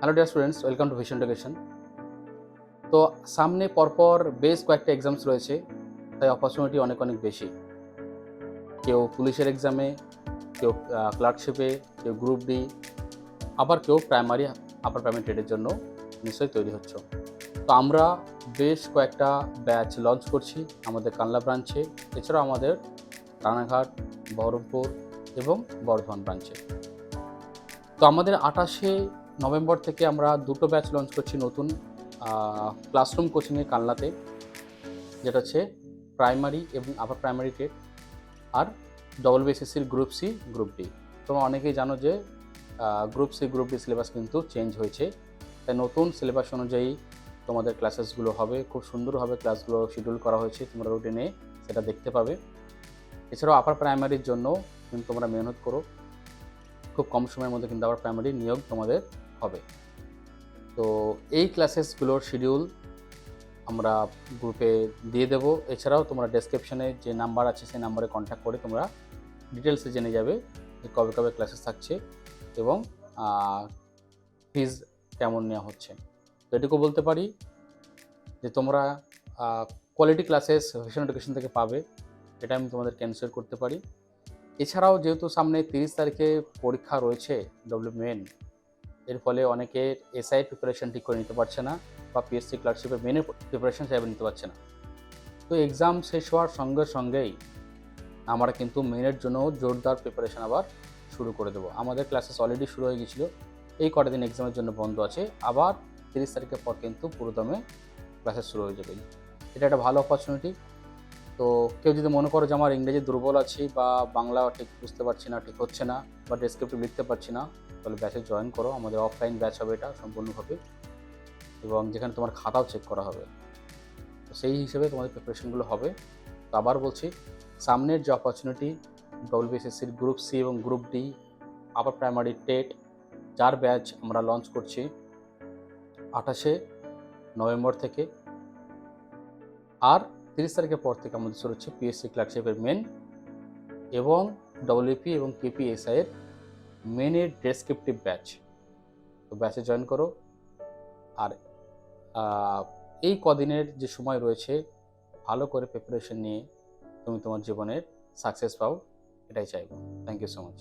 Hello dear students welcome to vision education তো সামনে পরপর বেশ কয়েকটা এক্সামস রয়েছে, তাই অপরচুনিটি অনেক অনেক বেশি। কেউ পুলিশের এক্সামে কেউ ক্লার্কশিপে কেউ গ্রুপ ডি আবার কেউ প্রাইমারি আপার প্রাইমারি ট্রেডের জন্য নিশ্চয়ই তৈরি হচ্ছে। তো আমরা বেশ কয়েকটা ব্যাচ লঞ্চ করছি আমাদের কানলা ব্রাঞ্চে এছাড়াও আমাদের রানাঘাট, বহরমপুর এবং বর্ধমান ব্রাঞ্চে তো আমাদের আঠাশে নভেম্বর থেকে আমরা দুটো ব্যাচ লঞ্চ করছি নতুন ক্লাসরুম কোচিংয়ে কালনাতে যেটা হচ্ছে প্রাইমারি এবং আপার প্রাইমারি টেট আর ডবল বিএসএসসির গ্রুপ সি গ্রুপ ডি তোমরা অনেকেই জানো যে group C group D syllabus কিন্তু চেঞ্জ হয়েছে। তাই নতুন সিলেবাস অনুযায়ী তোমাদের ক্লাসেসগুলো হবে, খুব সুন্দরভাবে ক্লাসগুলো শিডিউল করা হয়েছে, তোমরা রুটিনে সেটা দেখতে পাবে। এছাড়াও আপার প্রাইমারির জন্য কিন্তু তোমরা মেহনত করো। খুব কম সময়ের মধ্যে কিন্তু আবার প্রাইমারি নিয়োগ তোমাদের হবে। তো এই ক্লাসেসগুলোর শিডিউল আমরা গ্রুপে দিয়ে দেব। এছাড়াও তোমরা ডেসক্রিপশনে যে নাম্বার আছে সেই নাম্বারে কন্ট্যাক্ট করে তোমরা ডিটেলসে জেনে যাবে যে কবে কবে ক্লাসেস থাকছে এবং ফিজ কেমন নেওয়া হচ্ছে। তো এটুকু বলতে পারি যে তোমরা কোয়ালিটি ক্লাসেস ভিশন এডুকেশন থেকে পাবে, এটা আমি তোমাদের ক্যান্সেল করতে পারি। এছাড়াও যেহেতু সামনে তিরিশ তারিখে পরীক্ষা রয়েছে ডব্লিউ মেন এর ফলে অনেকে এসআই প্রিপারেশন ঠিক করে নিতে পারছে না বা পিএসসি ক্লার্কশিপের মেনের প্রিপারেশন সেভাবে নিতে পারছে না। তো এক্সাম শেষ হওয়ার সঙ্গে সঙ্গেই আমরা কিন্তু মেনের জন্য জোরদার প্রিপারেশন আবার শুরু করে দেবো। আমাদের ক্লাসেস অলরেডি শুরু হয়ে গেছিল এই কটা দিন এক্সামের জন্য বন্ধ আছে। আবার তিরিশ তারিখের পর কিন্তু পুরোদমে ক্লাসেস শুরু হয়ে যাবে। এটা একটা ভালো অপরচুনিটি তো কেউ যদি মনে করো যে আমার ইংরেজি দুর্বল আছি বা বাংলা ঠিক বুঝতে পারছি না, ঠিক হচ্ছে না বা ডেসক্রিপটিভ লিখতে পারছি না তাহলে ব্যাচে জয়েন করো। আমাদের অফলাইন ব্যাচ হবে এটা সম্পূর্ণভাবে। এবং যেখানে তোমার খাতাও চেক করা হবে। তো সেই হিসেবে তোমাদের প্রিপারেশনগুলো হবে। তো আবার বলছি, সামনের যে অপরচুনিটি ডব্লিউবিএসএসসির গ্রুপ সি এবং group D upper primary TET চার ব্যাচ আমরা লঞ্চ করছি আঠাশে নভেম্বর থেকে। আর তিরিশ তারিখের পর থেকে আমাদের শুরু হচ্ছে পিএসসি ক্লার্কশিপের মেন এবং ডব্লিউপি এবং কেপিএসআইয়ের মেনের ডেসক্রিপটিভ ব্যাচ তো ব্যাচে জয়েন করো। আর এই কদিনের যে সময় রয়েছে, ভালো করে প্রিপারেশন নিয়ে তুমি তোমার জীবনের সাকসেস পাও, এটাই চাইব। Thank you so much